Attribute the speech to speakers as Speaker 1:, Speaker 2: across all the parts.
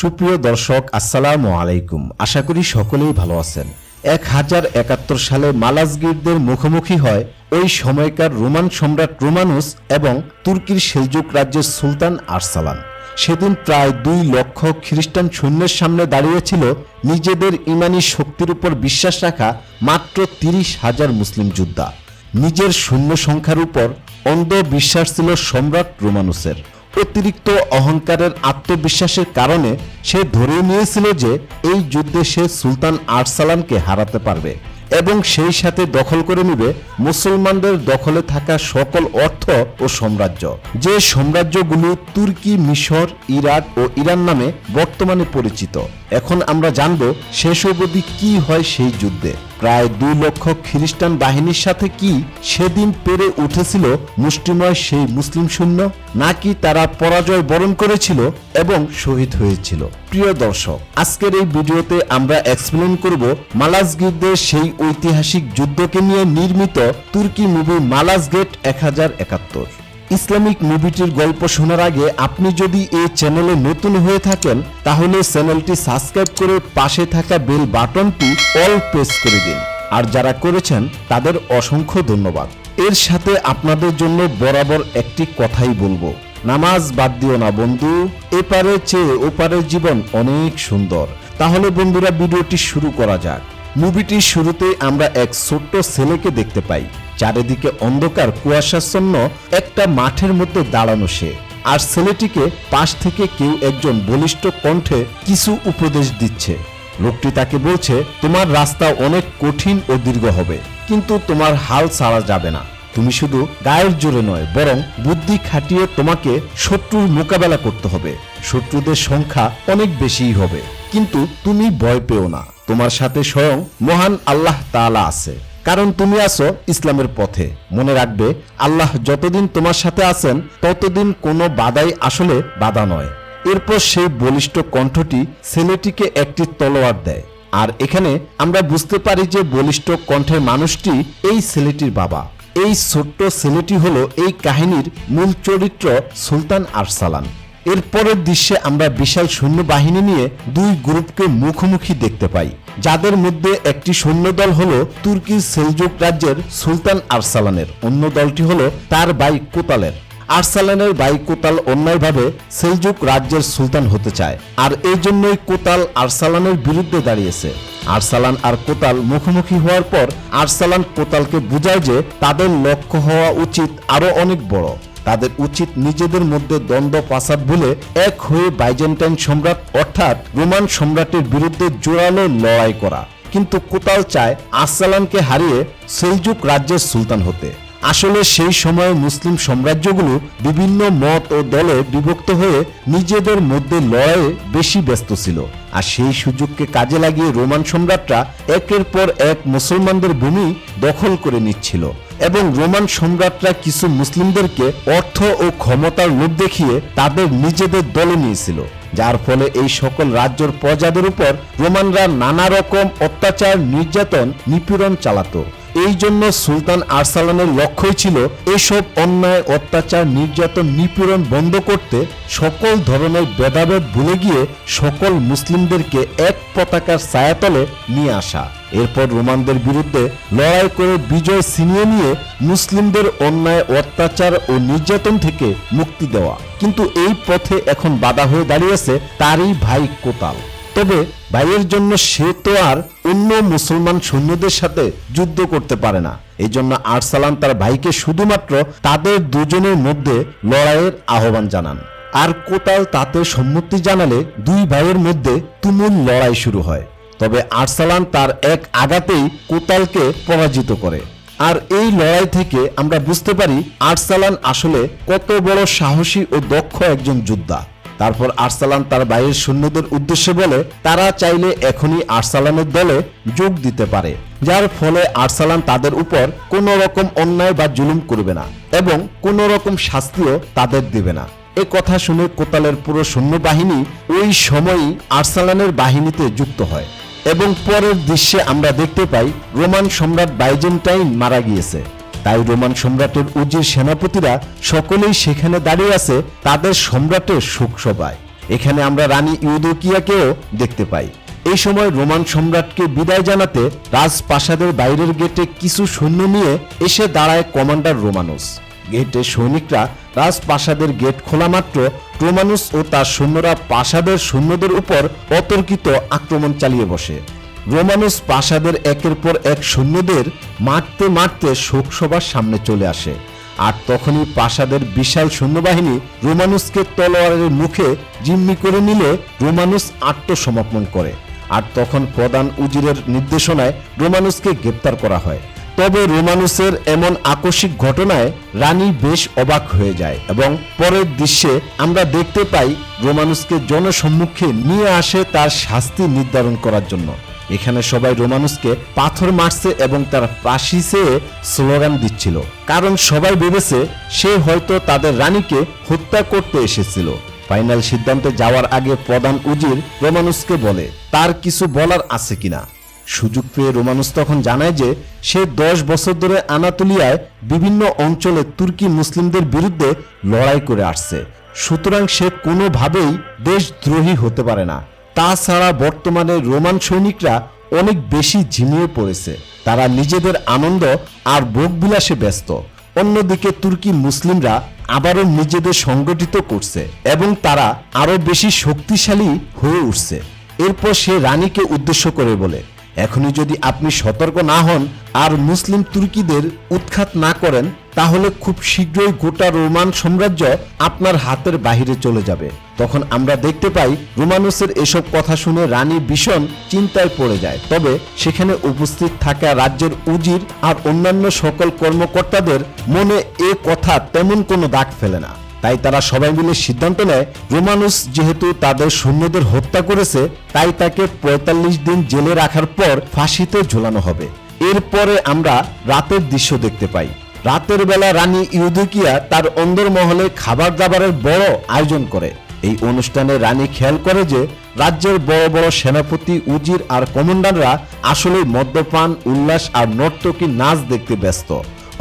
Speaker 1: সুপ্রিয় দর্শক, আসসালামু আলাইকুম। আশা করি সকলেই ভালো আছেন। এক হাজার একাত্তর সালে মালাজগিরদের মুখোমুখি হয় ওই সময়কার রোমান সম্রাট রোমানুস এবং তুর্কির সেলজুক রাজ্যের সুলতান আরসালান। সেদিন প্রায় দুই লক্ষ খ্রিস্টান সৈন্যের সামনে দাঁড়িয়েছিল নিজেদের ইমানি শক্তির উপর বিশ্বাস রাখা মাত্র তিরিশ হাজার মুসলিম যোদ্ধা। নিজের সৈন্য সংখ্যার উপর অন্ধ বিশ্বাস ছিল সম্রাট রোমানুসের। অতিরিক্ত অহংকারের আত্মবিশ্বাসের কারণে সে ধরে নিয়েছিল যে এই যুদ্ধে সে সুলতান আরসালামকে হারাতে পারবে এবং সেই সাথে দখল করে নিবে মুসলমানদের দখলে থাকা সকল অর্থ ও সাম্রাজ্য। যে সাম্রাজ্যগুলো তুর্কি, মিশর, ইরাক ও ইরান নামে বর্তমানে পরিচিত। এখন আমরা জানব শেষ অবধি কি হয় সেই যুদ্ধে। প্রায় দুই লক্ষ খ্রিস্টান বাহিনীর সাথে কি সেদিন পেরে উঠেছিল মুষ্টিময় সেই মুসলিম সৈন্য, নাকি তারা পরাজয় বরণ করেছিল এবং শহীদ হয়েছিল? প্রিয় দর্শক, আজকের এই ভিডিওতে আমরা এক্সপ্লেন করব মালাজগিরদের সেই ঐতিহাসিক যুদ্ধকে নিয়ে নির্মিত তুর্কি মুভি মালাজ গেট এক হাজার একাত্তর। ইসলামিক মুভিটির গল্প শোনার আগে আপনি যদি এই চ্যানেলে নতুন হয়ে থাকেন, তাহলে চ্যানেলটি সাবস্ক্রাইব করে পাশে থাকা বেল বাটনটি অল প্রেস করে দিন। আর যারা করেছেন, তাদের অসংখ্য ধন্যবাদ। এর সাথে আপনাদের জন্য বরাবর একটি কথাই বলব। নামাজ বাদ দিও না বন্ধু। এপারে চেয়ে ওপারের জীবন অনেক সুন্দর। তাহলে বন্ধুরা, ভিডিওটি শুরু করা যাক। মুভিটির শুরুতে আমরা এক ছোট্ট ছেলেকে দেখতে পাই। চারিদিকে অন্ধকার কুয়াশাচ্ছন্ন একটা মাঠের মধ্যে দাঁড়ানো সে। আর ছেলেটিকে পাশ থেকে কেউ একজন বলিষ্ঠ কণ্ঠে কিছু উপদেশ দিচ্ছে। লোকটি তাকে বলছে, তোমার রাস্তা অনেক কঠিন ও দীর্ঘ হবে, কিন্তু তোমার হাল ছাড়া যাবে না। তুমি শুধু গায়ের জোরে নয়, বরং বুদ্ধি খাটিয়ে তোমাকে শত্রুর মোকাবেলা করতে হবে। শত্রুদের সংখ্যা অনেক বেশিই হবে, কিন্তু তুমি ভয় পেও না। তোমার সাথে স্বয়ং মহান আল্লাহ তাআলা আছে। কারণ তুমি আছো ইসলামের পথে। মনে রাখবে, আল্লাহ যতদিন তোমার সাথে আছেন, ততদিন কোনো বাধাই আসলে বাধা নয়। এরপর সেই বলিষ্ঠ কণ্ঠটি ছেলেটিকে একটি তলোয়ার দেয়। আর এখানে আমরা বুঝতে পারি যে বলিষ্ঠ কণ্ঠের মানুষটি এই ছেলেটির বাবা। এই ছোট্ট ছেলেটি হলো এই কাহিনীর মূল চরিত্র সুলতান আরসালান। এরপরের দৃশ্যে আমরা বিশাল সৈন্যবাহিনী নিয়ে দুই গ্রুপকে মুখোমুখি দেখতে পাই। যাদের মধ্যে একটি সৈন্যদল হল তুর্কির সেলজুক রাজ্যের সুলতান আরসালানের। অন্য দলটি হল তার ভাই কোতালের। আরসালানের ভাই কোতাল অন্যায়ভাবে সেলজুক রাজ্যের সুলতান হতে চায়, আর এই জন্যই কোতাল আরসালানের বিরুদ্ধে দাঁড়িয়েছে। আরসালান আর কোতাল মুখোমুখি হওয়ার পর আরসালান কোতালকে বুঝায় যে তাদের লক্ষ্য হওয়া উচিত আরও অনেক বড়। তাদের উচিত নিজেদের মধ্যে দ্বন্দ্ব পাসাদ ভুলে এক হয়ে বাইজেন্টাইন সম্রাট অর্থাৎ রোমান সম্রাটের বিরুদ্ধে জোরালো লড়াই করা। কিন্তু কোতাল চায় আরসালানকে হারিয়ে সেলজুক রাজ্যের সুলতান হতে। আসলে সেই সময়ে মুসলিম সাম্রাজ্যগুলো বিভিন্ন মত ও দলে বিভক্ত হয়ে নিজেদের মধ্যে লড়াইয়ে বেশি ব্যস্ত ছিল। আর সেই সুযোগকে কাজে লাগিয়ে রোমান সম্রাটরা একের পর এক মুসলমানদের ভূমি দখল করে নিচ্ছিল। এবং রোমান সম্রাটরা কিছু মুসলিমদেরকে অর্থ ও ক্ষমতার লোভ দেখিয়ে তাদের নিজেদের দলে নিয়েছিল, যার ফলে এই সকল রাজ্যের প্রজাদের উপর রোমানরা নানা রকম অত্যাচার, নির্যাতন, নিপীড়ন চালাতো। এই জন্য সুলতান আরসালানের লক্ষ্যই ছিল এসব অন্যায়, অত্যাচার, নির্যাতন, নিপীড়ন বন্ধ করতে সকল ধরনের ভেদাভেদ ভুলে গিয়ে সকল মুসলিমদেরকে এক পতাকার ছায়াতলে নিয়ে আসা। এরপর রোমানদের বিরুদ্ধে লড়াই করে বিজয় ছিনিয়ে নিয়ে মুসলিমদের অন্যায়, অত্যাচার ও নির্যাতন থেকে মুক্তি দেওয়া। কিন্তু এই পথে এখন বাধা হয়ে দাঁড়িয়েছে তারই ভাই কোতাল। তবে ভাইয়ের জন্য সে তো আর অন্য মুসলমান সৈন্যদের সাথে যুদ্ধ করতে পারে না। এই জন্য আরসালান তার ভাইকে শুধুমাত্র তাদের দুজনের মধ্যে লড়াইয়ের আহ্বান জানান। আর কোতাল তাতে সম্মতি জানালে দুই ভাইয়ের মধ্যে তুমুল লড়াই শুরু হয়। তবে আরসালান তার এক আঘাতেই কোতালকে পরাজিত করে। আর এই লড়াই থেকে আমরা বুঝতে পারি আরসালান আসলে কত বড় সাহসী ও দক্ষ একজন যোদ্ধা। তারপর আরসালান তার ভাইয়ের সৈন্যদের উদ্দেশ্যে বলে, তারা চাইলে এখনই আরসালানের দলে যোগ দিতে পারে, যার ফলে আরসালান তাদের উপর কোনো রকম অন্যায় বা জুলুম করবে না এবং কোনো রকম শাস্তিও তাদের দেবে না। এ কথা শুনে কোতালের পুরো সৈন্যবাহিনী ওই সময়ই আরসালানের বাহিনীতে যুক্ত হয়। এবং পরের দৃশ্যে আমরা দেখতে পাই রোমান সম্রাট বাইজেন্টাইন মারা গিয়েছে। তাই রোমান সম্রাটের উজির সেনাপতিরা সকলেই সেখানে দাঁড়িয়ে আছে তাদের সম্রাটের শোক সভায় এখানে আমরা রানী ইউদোকিয়াকেও দেখতে পাই। এই সময় রোমান সম্রাটকে বিদায় জানাতে রাজপ্রাসাদের বাইরের গেটে কিছু সৈন্য নিয়ে এসে দাঁড়ায় কমান্ডার রোমানুস। গেটে সৈনিকরা রাজপ্রাসাদের গেট খোলা মাত্র। রোমানুস ও তার সৈন্যরা প্রাসাদের সৈন্যদের উপর অতর্কিত আক্রমণ চালিয়ে বসে। রোমানুস প্রাসাদের একের পর এক সৈন্যদের মারতে মারতে শোকসভার সামনে চলে আসে। আর তখনই প্রাসাদের বিশাল সৈন্যবাহিনী রোমানুসকে তলোয়ারের মুখে জিম্মি করে নিলে রোমানুস আত্মসমর্পণ করে। আর তখন প্রধান উজিরের নির্দেশনায় রোমানুসকে গ্রেপ্তার করা হয়। তবে রোমানুসের এমন আকস্মিক ঘটনায় রানী বেশ অবাক হয়ে যায় এবং পরের দৃশ্যে আমরা দেখতে পাই রোমানুসকে জনসম্মুখে নিয়ে আসে তার শাস্তি নির্ধারণ করার জন্য। এখানে সবাই রোমানুসকে পাথর মারছে এবং তার পাশি চেয়ে স্লোগান দিচ্ছিল। কারণ সবাই ভেবেছে সে হয়তো তাদের রানীকে হত্যা করতে এসেছিল। ফাইনাল সিদ্ধান্তে যাওয়ার আগে প্রধান উজির রোমানুসকে বলে, তার কিছু বলার আছে কিনা? সুযোগ পেয়ে রোমানুস তখন জানায় যে সে দশ বছর ধরে আনাতোলিয়ায় বিভিন্ন অঞ্চলে তুর্কি মুসলিমদের বিরুদ্ধে লড়াই করে আসছে। সুতরাং সে কোনোভাবেই দেশদ্রোহী হতে পারে না। তাছাড়া বর্তমানে রোমান সৈনিকরা অনেক বেশি ঝিমিয়ে পড়েছে। তারা নিজেদের আনন্দ আর ভোগবিলাসে ব্যস্ত। অন্যদিকে তুর্কি মুসলিমরা আবারও নিজেদের সংগঠিত করছে এবং তারা আরও বেশি শক্তিশালী হয়ে উঠছে। এরপর সে রানীকে উদ্দেশ্য করে বলে এখনই যদি আপনি সতর্ক না হন আর মুসলিম তুর্কিদের উৎখাত না করেন, তাহলে খুব শীঘ্রই গোটা রোমান সাম্রাজ্য আপনার হাতের বাহিরে চলে যাবে। তখন আমরা দেখতে পাই রোমানুসের এসব কথা শুনে রানী ভীষণ চিন্তায় পড়ে যায়। তবে সেখানে উপস্থিত থাকা রাজ্যের উজির আর অন্যান্য সকল কর্মকর্তাদের মনে এ কথা তেমন কোনো দাগ ফেলে না। তাই তারা সবাই মিলে সিদ্ধান্ত নেয় রোমানুস যেহেতু তাদের সৈন্যদের হত্যা করেছে, তাই তাকে পঁয়তাল্লিশ দিন জেলে রাখার পর ফাঁসিতে ঝোলানো হবে। এরপরে আমরা রাতের দৃশ্য দেখতে পাই। রাতের বেলা রানী ইউদুকিয়া তার অন্দরমহলে খাবার দাবারের বড় আয়োজন করে। এই অনুষ্ঠানে রানী খেয়াল করে যে রাজ্যের বড় বড় সেনাপতি উজির আর কমান্ডাররা আসলে মদ্যপান, উল্লাস আর নর্তকী নাচ দেখতে ব্যস্ত।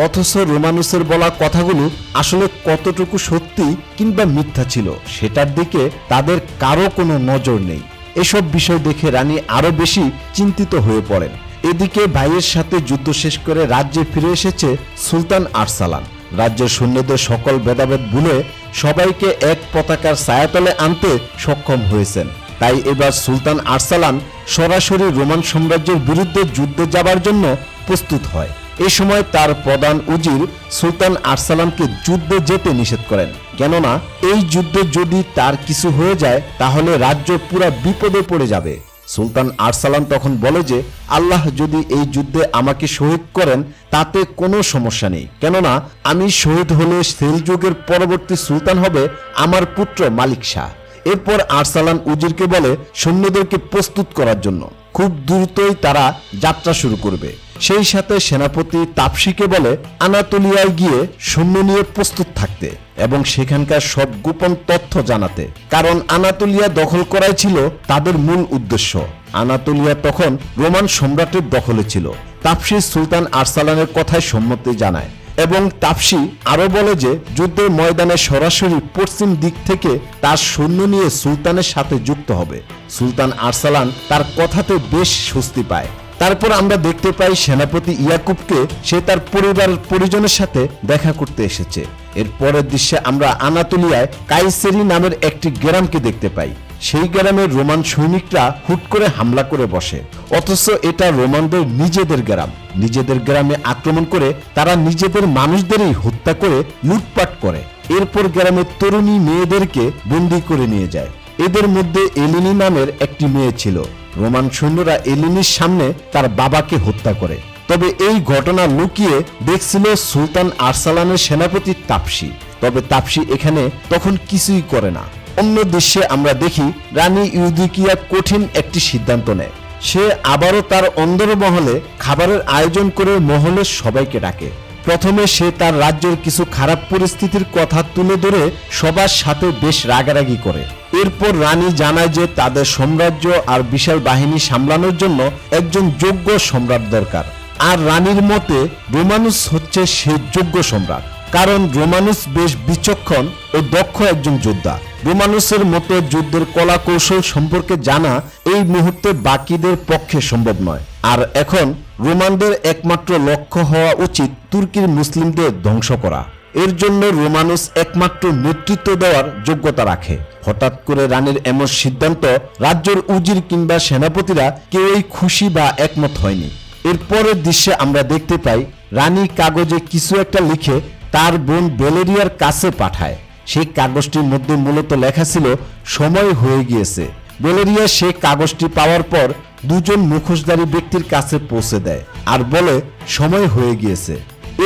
Speaker 1: অথচ রোমানুসের বলা কথাগুলো আসলে কতটুকু সত্যি কিংবা মিথ্যা ছিল, সেটার দিকে তাদের কারও কোনো নজর নেই। এসব বিষয় দেখে রানী আরও বেশি চিন্তিত হয়ে পড়েন। এদিকে ভাইয়ের সাথে যুদ্ধ শেষ করে রাজ্যে ফিরে এসেছে সুলতান আরসালান। রাজ্যের সৈন্যদের সকল ভেদাভেদ ভুলে সবাইকে এক পতাকার ছায়াতলে আনতে সক্ষম হয়েছেন। তাই এবার সুলতান আরসালান সরাসরি রোমান সাম্রাজ্যের বিরুদ্ধে যুদ্ধে যাবার জন্য প্রস্তুত হয়। এ সময় তার প্রধান উজির সুলতান আরসালানকে যুদ্ধে যেতে নিষেধ করেন। কেননা, এই যুদ্ধে যদি তার কিছু হয়ে যায়, তাহলে রাজ্য পুরা বিপদে পড়ে যাবে। সুলতান আরসালান তখন বলে যে, আল্লাহ যদি এই যুদ্ধে আমাকে শহীদ করেন, তাতে কোনো সমস্যা নেই। কেননা, আমি শহীদ হলে সেলযুগের পরবর্তী সুলতান হবে আমার পুত্র মালিক শাহ। এরপর আরসালান উজিরকে বলে, সৈন্যদেরকে প্রস্তুত করার জন্য। খুব দ্রুতই তারা যাত্রা শুরু করবে। সেই সাথে সেনাপতি তাপসিকে বলে আনাতোলিয়ায় গিয়ে সৈন্য নিয়ে প্রস্তুত থাকতে এবং সেখানকার সব গোপন তথ্য জানাতে। কারণ আনাতোলিয়া দখল করাই ছিল তাদের মূল উদ্দেশ্য। আনাতোলিয়া তখন রোমান সম্রাটের দখলে ছিল। তাপসি সুলতান আরসালানের কথায় সম্মতি জানায় এবং তাপসি আরও বলে যে, যুদ্ধের ময়দানে সরাসরি পশ্চিম দিক থেকে তার সৈন্য নিয়ে সুলতানের সাথে যুক্ত হবে। সুলতান আরসালান তার কথাতে বেশ স্বস্তি পায়। তারপর আমরা দেখতে পাই সেনাপতি ইয়াকুবকে সে তার পরিবারের পরিজনের সাথে দেখা করতে এসেছে। এর পরের দৃশ্যে আমরা আনাতোলিয়ায় কাইসেরি নামের একটি গ্রামকে দেখতে পাই। সেই গ্রামের রোমান সৈনিকরা হুট করে হামলা করে বসে। অথচ এটা রোমানদের নিজেদের গ্রাম। নিজেদের গ্রামে আক্রমণ করে তারা নিজেদের মানুষদেরই হত্যা করে লুটপাট করে। এরপর গ্রামের তরুণী মেয়েদেরকে বন্দি করে নিয়ে যায়। এদের মধ্যে এলিনি নামের একটি মেয়ে ছিল। রোমান সৈন্যরা এলিনির সামনে তার বাবাকে হত্যা করে। তবে এই ঘটনা লুকিয়ে দেখছিল সুলতান আরসালানের সেনাপতি তাপসি। তবে তাপসি এখানে তখন কিছুই করে না। অন্য দৃশ্যে আমরা দেখি রানী ইউদিকিয়া কঠিন একটি সিদ্ধান্ত নেয়। সে আবারও তার অন্দরমহলে খাবারের আয়োজন করে মহলের সবাইকে ডাকে। প্রথমে সে তার রাজ্যের কিছু খারাপ পরিস্থিতির কথা তুলে ধরে সবার সাথে বেশ রাগারাগি করে। এরপর রানী জানায় যে তাদের সাম্রাজ্য আর বিশাল বাহিনী সামলানোর জন্য একজন যোগ্য সম্রাট দরকার। আর রানীর মতে, রোমানুস হচ্ছে সে যোগ্য সম্রাট। কারণ রোমানুস বেশ বিচক্ষণ ও দক্ষ একজন যোদ্ধা। রোমানুসের মতো, যুদ্ধের কলা কৌশল সম্পর্কে জানা এই মুহূর্তে বাকিদের পক্ষে সম্ভব নয়। আর এখন রোমানদের একমাত্র লক্ষ্য হওয়া উচিত তুর্কির মুসলিমদের ধ্বংস করা। এর জন্য রোমানুস একমাত্র নেতৃত্ব দেওয়ার যোগ্যতা রাখে। হঠাৎ করে রানীর এমন সিদ্ধান্ত রাজ্যের উজির কিংবা সেনাপতিরা কেউই খুশি বা একমত হয়নি। এরপরের দৃশ্যে আমরা দেখতে পাই, রানী কাগজে কিছু একটা লিখে তার বোন বেলেরিয়ার কাছে পাঠায়। সেই কাগজটির মধ্যে মূলত লেখা ছিল, সময় হয়ে গিয়েছে। বেলেরিয়া সেই কাগজটি পাওয়ার পর দুজন মুখোশধারী ব্যক্তির কাছে পৌঁছে দেয় আর বলে, সময় হয়ে গিয়েছে।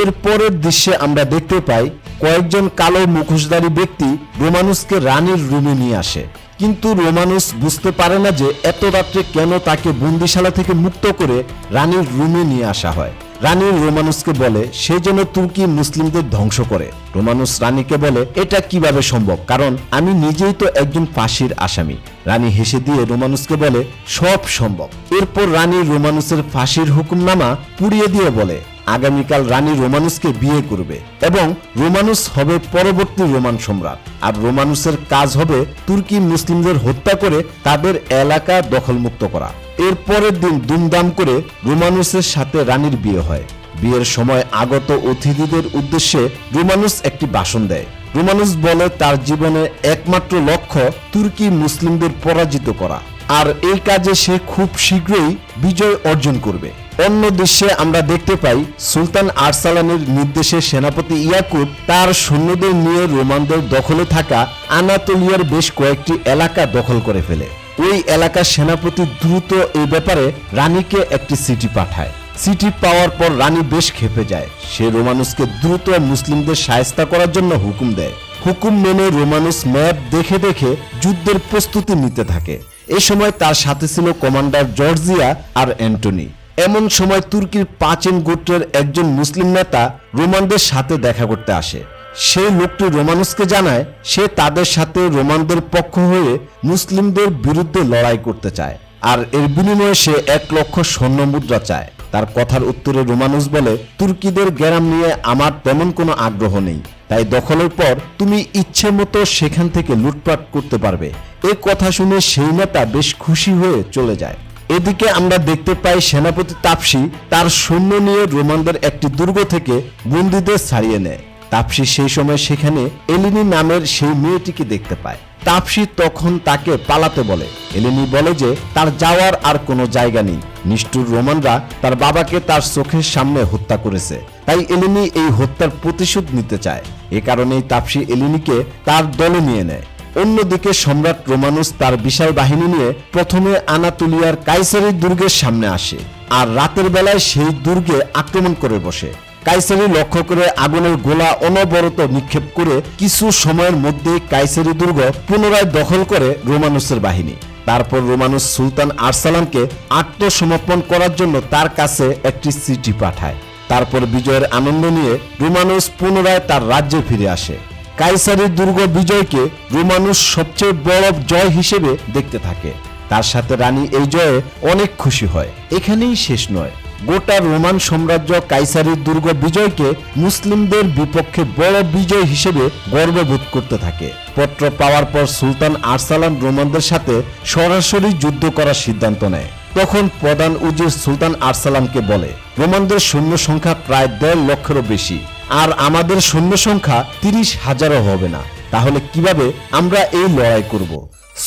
Speaker 1: এর পরের দৃশ্যে আমরা দেখতে পাই, কয়েকজন কালো মুখোশধারী ব্যক্তি রোমানুসকে রানীর রুমে নিয়ে আসে। কিন্তু রোমানুস বুঝতে পারে না যে এত রাত্রে কেন তাকে বন্দিশালা থেকে মুক্ত করে রানীর রুমে নিয়ে আসা হয়। রানী রোমানুসকে বলে, সে যেন তুর্কি মুসলিমদের ধ্বংস করে। রোমানুস রানীকে বলে, এটা কীভাবে সম্ভব? কারণ আমি নিজেই তো একজন ফাঁসির আসামি। রানী হেসে দিয়ে রোমানুসকে বলে, সব সম্ভব। এরপর রানী রোমানুসের ফাঁসির হুকুমনামা পুড়িয়ে দিয়ে বলে, আগামীকাল রানী রোমানুসকে বিয়ে করবে এবং রোমানুস হবে পরবর্তী রোমান সম্রাট। আর রোমানুসের কাজ হবে তুর্কি মুসলিমদের হত্যা করে তাদের এলাকা দখলমুক্ত করা। এর পরের দিন দুমদাম করে রোমানুসের সাথে রানীর বিয়ে হয়। বিয়ের সময় আগত অতিথিদের উদ্দেশ্যে রোমানুস একটি ভাষণ দেয়। রোমানুস বলে, তার জীবনে একমাত্র লক্ষ্য তুর্কি মুসলিমদের পরাজিত করা। আর এই কাজে সে খুব শীঘ্রই বিজয় অর্জন করবে। অন্য দৃশ্যে আমরা দেখতে পাই, সুলতান আরসালানের নির্দেশে সেনাপতি ইয়াকুব তার সৈন্যদের নিয়ে রোমানদের দখলে থাকা আনাতোলিয়ার বেশ কয়েকটি এলাকা দখল করে ফেলে। ওই এলাকার সেনাপতি দ্রুত এই ব্যাপারে রানীকে একটি চিঠি পাঠায়। চিঠি পাওয়ার পর রানী বেশ খেপে যায়। সে রোমানুসকে দ্রুত মুসলিমদের সায়স্তা করার জন্য হুকুম দেয়। হুকুম মেনে রোমানুস ম্যাপ দেখে দেখে যুদ্ধের প্রস্তুতি নিতে থাকে। এ সময় তার সাথে ছিল কমান্ডার জর্জিয়া আর অ্যান্টনি। এমন সময় তুর্কির পাঁচেন গোত্রের একজন মুসলিম নেতা রোমানদের সাথে দেখা করতে আসে। সেই লোকটি রোমানুসকে জানায়, সে তাদের সাথে রোমানদের পক্ষ হয়ে মুসলিমদের বিরুদ্ধে লড়াই করতে চায়। আর এর বিনিময়ে সে এক লক্ষ স্বর্ণ মুদ্রা চায়। তার কথার উত্তরে রোমানুস বলে, তুর্কিদের গ্যারাম নিয়ে আমার তেমন কোনো আগ্রহ নেই। তাই দখলের পর তুমি ইচ্ছে মতো সেখান থেকে লুটপাট করতে পারবে। এ কথা শুনে সেই নেতা বেশ খুশি হয়ে চলে যায়। এদিকে আমরা দেখতে পাই সেনাপতি তাপসি তার সৈন্য নিয়ে রোমানদের একটি দুর্গ থেকে বন্দীদের ছাড়িয়ে নেয়। তাপসি সেই সময় সেখানে এলিনি নামের সেই মেয়েটিকে দেখতে পায়। তাপসি তখন তাকে পালাতে বলে। এলিনি বলে যে, তার যাওয়ার আর কোনো জায়গা নেই। নিষ্ঠুর রোমানরা তার বাবাকে তার চোখের সামনে হত্যা করেছে। তাই এলিনি এই হত্যার প্রতিশোধ নিতে চায়। এ কারণেই তাপসি এলিনিকে তার দলে নিয়ে নেয়। অন্যদিকে সম্রাট রোমানুস তার বিশাল বাহিনী নিয়ে প্রথমে আনাতুলিয়ার কাইসারি দুর্গের সামনে আসে। আর রাতের বেলায় সেই দুর্গে আক্রমণ করে বসে। কাইসারি লক্ষ্য করে আগুনের গোলা অনবরত নিক্ষেপ করে কিছু সময়ের মধ্যে কাইসারি দুর্গ পুনরায় দখল করে রোমানুসের বাহিনী। তারপর রোমানুস সুলতান আরসালানকে আত্মসমর্পণ করার জন্য তার কাছে একটি চিঠি পাঠায়। তারপর বিজয়ের আনন্দ নিয়ে রোমানুস পুনরায় তার রাজ্যে ফিরে আসে। কাইসারি দুর্গ বিজয়কে রোমানুস সবচেয়ে বড় জয় হিসেবে দেখতে থাকে। তার সাথে রানী এই জয়ে অনেক খুশি হয়। এখানেই শেষ নয়। গোটা রোমান সাম্রাজ্য কাইসারির দুর্গ বিজয়কে মুসলিমদের বিপক্ষে বড় বিজয় হিসেবে গর্ববোধ করতে থাকে। পত্র পাওয়ার পর সুলতান আরসালান রোমানদের সাথে সরাসরি যুদ্ধ করার সিদ্ধান্ত নেয়। তখন প্রধান উজির সুলতান আরসালানকে বলে, রোমানদের সৈন্য সংখ্যা প্রায় দেড় লক্ষেরও বেশি, আর আমাদের সৈন্য সংখ্যা তিরিশ হাজারও হবে না। তাহলে কীভাবে আমরা এই লড়াই করব?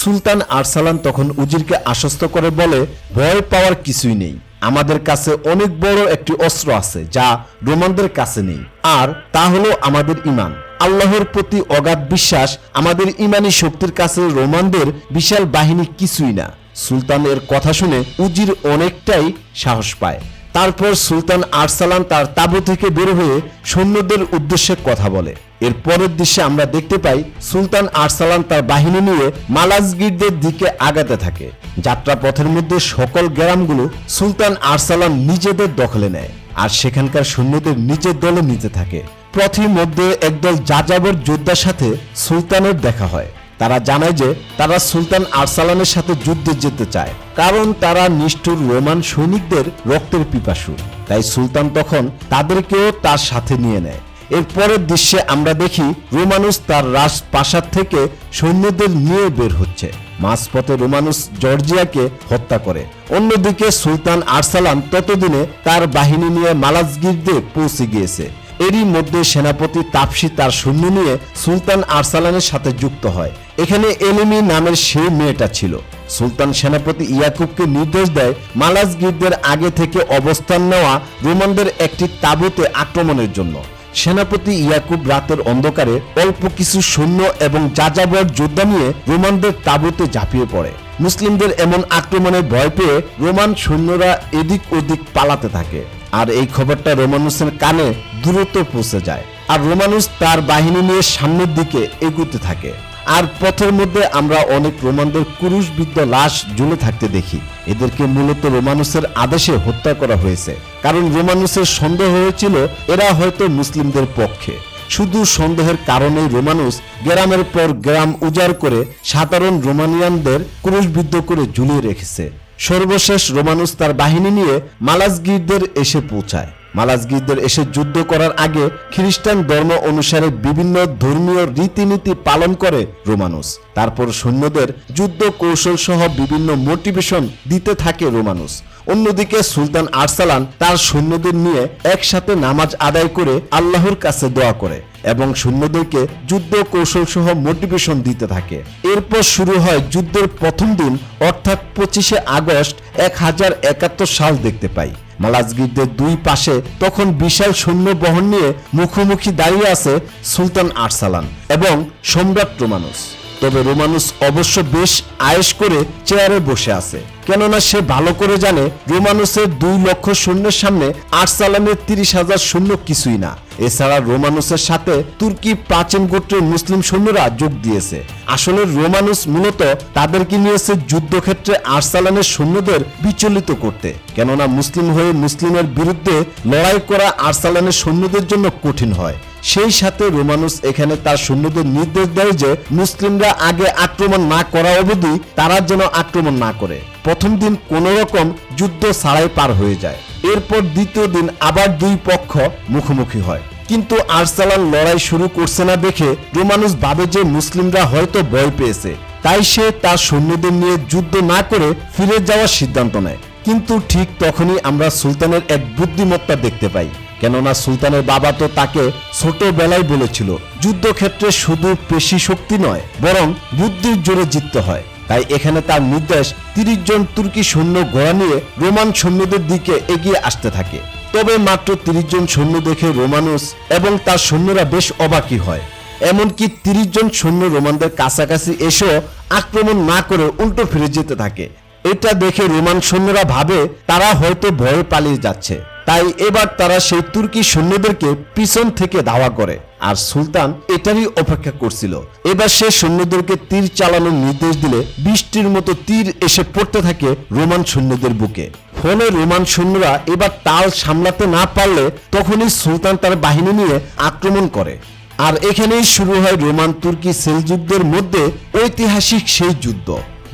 Speaker 1: সুলতান আরসালান তখন উজিরকে আশ্বস্ত করে বলে, ভয় পাওয়ার কিছুই নেই। আমাদের কাছে অনেক বড় একটি অস্ত্র আছে, যা রোমানদের কাছে নেই। আর তা হলো আমাদের ইমান। আল্লাহর প্রতি অগাধ বিশ্বাস আমাদের ইমানি শক্তির কাছে রোমানদের বিশাল বাহিনী কিছুই না। সুলতানের কথা শুনে উজির অনেকটাই সাহস পায়। তারপর সুলতান আরসালান তার তাবু থেকে বের হয়ে সৈন্যদের উদ্দেশ্যে কথা বলে। এর পরের দৃশ্যে আমরা দেখতে পাই সুলতান আরসালান তার বাহিনী নিয়ে মালাজগিরদের দিকে আগাতে থাকে। যাত্রা পথের মধ্যে সকল গ্রামগুলো সুলতান আরসালান নিজেদের দখলে নেয় আর সেখানকার সৈন্যদের নিজের দলে নিতে থাকে। পথের মধ্যে একদল যাযাবর যোদ্ধার সাথে সুলতানের দেখা হয়। তারা জানায় যে তারা সুলতান আরসালানের সাথে যুদ্ধে যেতে চায়, কারণ তারা নিষ্ঠুর রোমান সৈনিকদের রক্তের পিপাসু। তাই সুলতান তখন তাদেরকেও তার সাথে নিয়ে নেয়। এর পরের দৃশ্যে আমরা দেখি রোমানুস তার রাজপ্রাসাদ থেকে সৈন্যদের নিয়ে বের হচ্ছে। মাঝপথে রোমানুস জর্জিয়াকে হত্যা করে। অন্যদিকে সুলতান আরসালান ততদিনে তার বাহিনী নিয়ে মালাজগিরদে পৌঁছে গিয়েছে। এরই মধ্যে সেনাপতি তাপসি তার সৈন্য নিয়ে সুলতান আরসালানের সাথে যুক্ত হয়। এখানে এলিমি নামের সেই মেয়েটা ছিল। সুলতান সেনাপতি ইয়াকুবকে নির্দেশ দেয় মালাজগিরদের আগে থেকে অবস্থান নেওয়া রোমানদের একটি তাঁবুতে আক্রমণের জন্য। সেনাপতি ইয়াকুব রাতের অন্ধকারে অল্প কিছু সৈন্য এবং যাযাবর যোদ্ধা নিয়ে রোমানদের তাঁবুতে ঝাঁপিয়ে পড়ে। মুসলিমদের এমন আক্রমণে ভয় পেয়ে রোমান সৈন্যরা এদিক ওদিক পালাতে থাকে। আর এই খবরটা রোমানুসের কানে দ্রুত পৌঁছে যায়। আর রোমানুস তার বাহিনী নিয়ে সামনের দিকে এগুতে থাকে। আর পথের মধ্যে আমরা অনেক রোমানদের কুরুশবিদ্ধ লাশ ঝুলে থাকতে দেখি। এদেরকে মূলত রোমানুসের আদেশে হত্যা করা হয়েছে। কারণ রোমানুসের সন্দেহ হয়েছিল, এরা হয়তো মুসলিমদের পক্ষে। শুধু সন্দেহের কারণেই রোমানুস গ্রামের পর গ্রাম উজাড় করে সাধারণ রোমানিয়ানদের ক্রুশবিদ্ধ করে ঝুলিয়ে রেখেছে। সর্বশেষ রোমানুস তার বাহিনী নিয়ে মালাজগিরদের এসে পৌঁছায়। মালাজগিরদের এসে যুদ্ধ করার আগে খ্রিস্টান ধর্ম অনুসারে বিভিন্ন ধর্মীয় রীতিনীতি পালন করে রোমানুস। তারপর সৈন্যদের যুদ্ধ কৌশল সহ বিভিন্ন মোটিভেশন দিতে থাকে রোমানুস। অন্যদিকে সুলতান আরসালান তার সৈন্যদের নিয়ে একসাথে নামাজ আদায় করে আল্লাহর কাছে দোয়া করে এবং সৈন্যদেরকে যুদ্ধ কৌশল সহ মোটিভেশন দিতে থাকে। এরপর শুরু হয় যুদ্ধের প্রথম দিন, অর্থাৎ পঁচিশে আগস্ট এক হাজার একাত্তর সাল দেখতে পাই। মালাজগিরদের দুই পাশে তখন বিশাল সৈন্য বহন নিয়ে মুখোমুখি দাঁড়িয়ে আছে সুলতান আরসালান এবং সম্রাট রোমানুস। তবে রোমানুস অবশ্য বেশ আয়েস করে চেয়ারে বসে আছে। কেননা সে ভালো করে জানে রোমানুসের দুই লক্ষ সৈন্যের সামনে আরসালানের তিরিশ হাজার সৈন্য কিছুই না। এছাড়া রোমানুসের সাথে তুর্কি প্রাচীন গোত্রের মুসলিম সৈন্যরা যোগ দিয়েছে। আসলে রোমানুস মূলত তাদেরকে নিয়েছে যুদ্ধক্ষেত্রে আরসালানের সৈন্যদের বিচলিত করতে। কেননা মুসলিম হয়ে মুসলিমের বিরুদ্ধে লড়াই করা আরসালানের সৈন্যদের জন্য কঠিন হয়। সেই সাথে রোমানুস এখানে তার সৈন্যদের নির্দেশ দেয় যে মুসলিমরা আগে আক্রমণ না করা অবধি তারা যেন আক্রমণ না করে। প্রথম দিন কোন রকম যুদ্ধ ছাড়াই পার হয়ে যায়। এরপর দ্বিতীয় দিন আবার দুই পক্ষ মুখোমুখি হয়। কিন্তু আরসালান লড়াই শুরু করছে না দেখে রোমানুস ভাবে যে মুসলিমরা হয়তো ভয় পেয়েছে। তাই সে তার সৈন্যদের নিয়ে যুদ্ধ না করে ফিরে যাওয়ার সিদ্ধান্ত নেয়। কিন্তু ঠিক তখনই আমরা সুলতানের এক বুদ্ধিমত্তা দেখতে পাই। কেননা সুলতানের বাবা তো তাকে ছোটবেলায় বলেছিল, যুদ্ধক্ষেত্রে শুধু পেশি শক্তি নয়, বরং বুদ্ধির জোরে জিততে হয়। তাই এখানে তার নির্দেশ, তিরিশ জন তুর্কি সৈন্য ঘোড়া নিয়ে রোমান সৈন্যদের দিকে এগিয়ে আসতে থাকে। তবে মাত্র তিরিশ জন সৈন্য দেখে রোমানুস এবং তার সৈন্যরা বেশ অবাকি হয়। এমনকি তিরিশ জন সৈন্য রোমানদের কাছাকাছি এসেও আক্রমণ না করে উল্টো ফিরে যেতে থাকে। এটা দেখে রোমান সৈন্যরা ভাবে তারা হয়তো ভয়ে পালিয়ে যাচ্ছে। তাই এবার তারা সেই তুর্কি সৈন্যদেরকে পিছন থেকে ধাওয়া করে। আর সুলতান এটারই অপেক্ষা করছিল। এবার সে সৈন্যদেরকে তীর চালানোর নির্দেশ দিলে বৃষ্টির মতো তীর এসে পড়তে থাকে রোমান সৈন্যদের বুকে। ফলে রোমান সৈন্যরা এবার তাল সামলাতে না পারলে তখনই সুলতান তার বাহিনী নিয়ে আক্রমণ করে। আর এখানেই শুরু হয় রোমান তুর্কি সেলযুগদের মধ্যে ঐতিহাসিক সেই যুদ্ধ।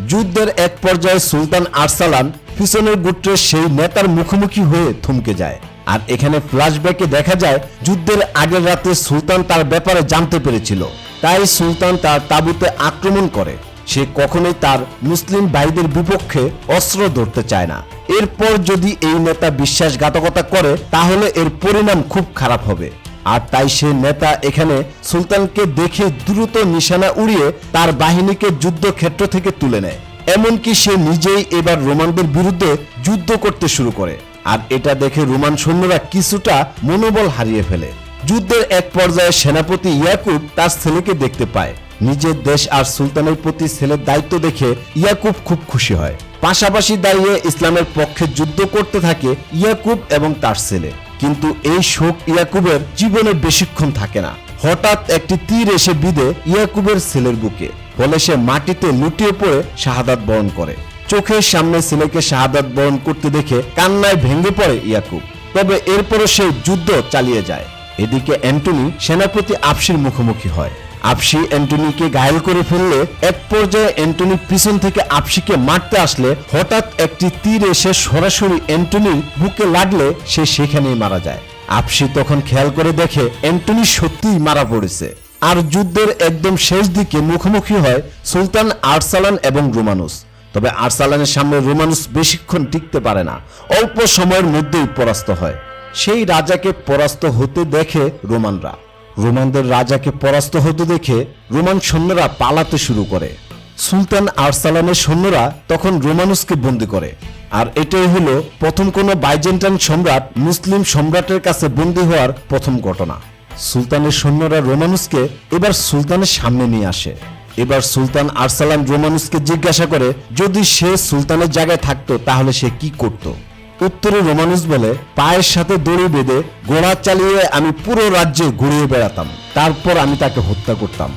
Speaker 1: যুদ্ধের এক পর্যায়ে সুলতান আরসালান পিছনের গোত্রের সেই নেতার মুখোমুখি হয়ে থমকে যায়। আর এখানে ফ্ল্যাশব্যাকে দেখা যায়, যুদ্ধের আগের রাতে সুলতান তার ব্যাপারে জানতে পেরেছিল। তাই সুলতান তার তাঁবুতে আক্রমণ করে। সে কখনোই তার মুসলিম ভাইদের বিপক্ষে অস্ত্র ধরতে চায় না। এরপর যদি এই নেতা বিশ্বাসঘাতকতা করে, তাহলে এর পরিণাম খুব খারাপ হবে। আর তাই সে নেতা এখানে সুলতানকে দেখে দ্রুত নিশানা উড়িয়ে তার বাহিনীকে যুদ্ধক্ষেত্র থেকে তুলে নেয়। এমনকি সে নিজেই এবার রোমানদের বিরুদ্ধে যুদ্ধ করতে শুরু করে। আর এটা দেখে রোমান সৈন্যরা কিছুটা মনোবল হারিয়ে ফেলে। যুদ্ধের এক পর্যায়ে সেনাপতি ইয়াকুব তার ছেলেকে দেখতে পায়। নিজের দেশ আর সুলতানের প্রতি ছেলের দায়িত্ব দেখে ইয়াকুব খুব খুশি হয়। পাশাপাশি দাঁড়িয়ে ইসলামের পক্ষে যুদ্ধ করতে থাকে ইয়াকুব এবং তার ছেলে। কিন্তু এই শোক ইয়াকুবের জীবনে বেশিক্ষণ থাকে না। হঠাৎ একটি তীর এসে বিঁধে ইয়াকুবের ছেলের বুকে। ফলে সে মাটিতে লুটিয়ে পড়ে শাহাদাত বরণ করে। চোখের সামনে ছেলেকে শাহাদাত বরণ করতে দেখে কান্নায় ভেঙে পড়ে ইয়াকুব। তবে এরপরও সে যুদ্ধ চালিয়ে যায়। এদিকে অ্যান্টনি সেনাপতি আফসির মুখোমুখি হয়। আফসি অ্যান্টনিকে ঘায়েল করে ফেললে এক পর্যায়ে অ্যান্টনি পিছন থেকে আফসিকে মারতে আসলে হঠাৎ একটি তীর এসে সরাসরি অ্যান্টনির বুকে লাগলে সে সেখানেই মারা যায়। আপসি তখন খেয়াল করে দেখে অ্যান্টনি সত্যিই মারা পড়েছে। আর যুদ্ধের একদম শেষ দিকে মুখোমুখি হয় সুলতান আরসালান এবং রোমানুস। তবে আরসালানের সামনে রোমানুস বেশিক্ষণ টিকতে পারে না, অল্প সময়ের মধ্যেই পরাস্ত হয়। সেই রাজাকে পরাস্ত হতে দেখে রোমানরা। রোমানদের রাজাকে পরাস্ত হতে দেখে রোমান সৈন্যরা পালাতে শুরু করে। সুলতান আরসালানের সৈন্যরা তখন রোমানুসকে বন্দি করে। আর এটাই হলো প্রথম কোনো বাইজেন্টাইন সম্রাট মুসলিম সম্রাটের কাছে বন্দী হওয়ার প্রথম ঘটনা। সুলতানের সৈন্যরা রোমানুসকে এবার সুলতানের সামনে নিয়ে আসে। এবার সুলতান আরসালান রোমানুসকে জিজ্ঞাসা করে, যদি সে সুলতানের জায়গায় থাকতো, তাহলে সে কি করত? উত্তরে রোমানুস বলে, পায়ের সাথে দড়ি বেঁধে ঘোড়া চালিয়ে আমি পুরো রাজ্যে ঘুরিয়ে বেড়াতাম। তারপর আমি তাকে হত্যা করতাম।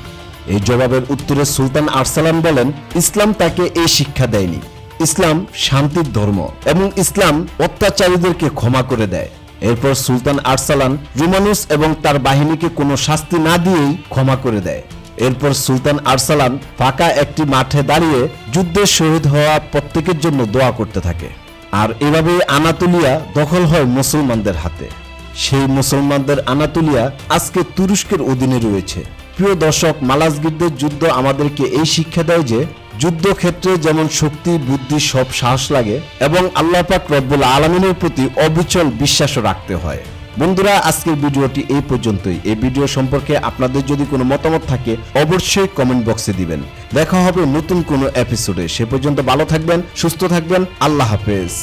Speaker 1: এই জবাবের উত্তরে সুলতান আরসালান বলেন, ইসলাম তাকে এই শিক্ষা দেয়নি। ইসলাম শান্তির ধর্ম এবং ইসলাম অত্যাচারীদেরকে ক্ষমা করে দেয়। এরপর সুলতান আরসালান রুমানুস এবং তার বাহিনীকে কোনো শাস্তি না দিয়েই ক্ষমা করে দেয়। এরপর সুলতান আরসালান ফাঁকা একটি মাঠে দাঁড়িয়ে যুদ্ধে শহীদ হওয়া প্রত্যেকের জন্য দোয়া করতে থাকে। আর এভাবে আনাতোলিয়া দখল হয় মুসলমানদের হাতে। সেই মুসলমানদের আনাতুলিয়া আজকে তুরস্কের অধীনে রয়েছে। প্রিয় দর্শক মালাজগিরদের যুদ্ধ আমাদেরকে এই শিক্ষা দেয় যে যুদ্ধক্ষেত্রে যেমন শক্তি, বুদ্ধি সব সাহস লাগে এবং আল্লাহ পাক রব্বুল আলমিনের প্রতি অবিচল বিশ্বাসও রাখতে হয়। বন্ধুরা, আজকের ভিডিওটি এই পর্যন্তই। এই ভিডিও সম্পর্কে আপনাদের যদি কোনো মতামত থাকে, অবশ্যই কমেন্ট বক্সে দিবেন। দেখা হবে নতুন কোনো এপিসোডে সে পর্যন্ত ভালো থাকবেন, সুস্থ থাকবেন। আল্লাহ হাফেজ।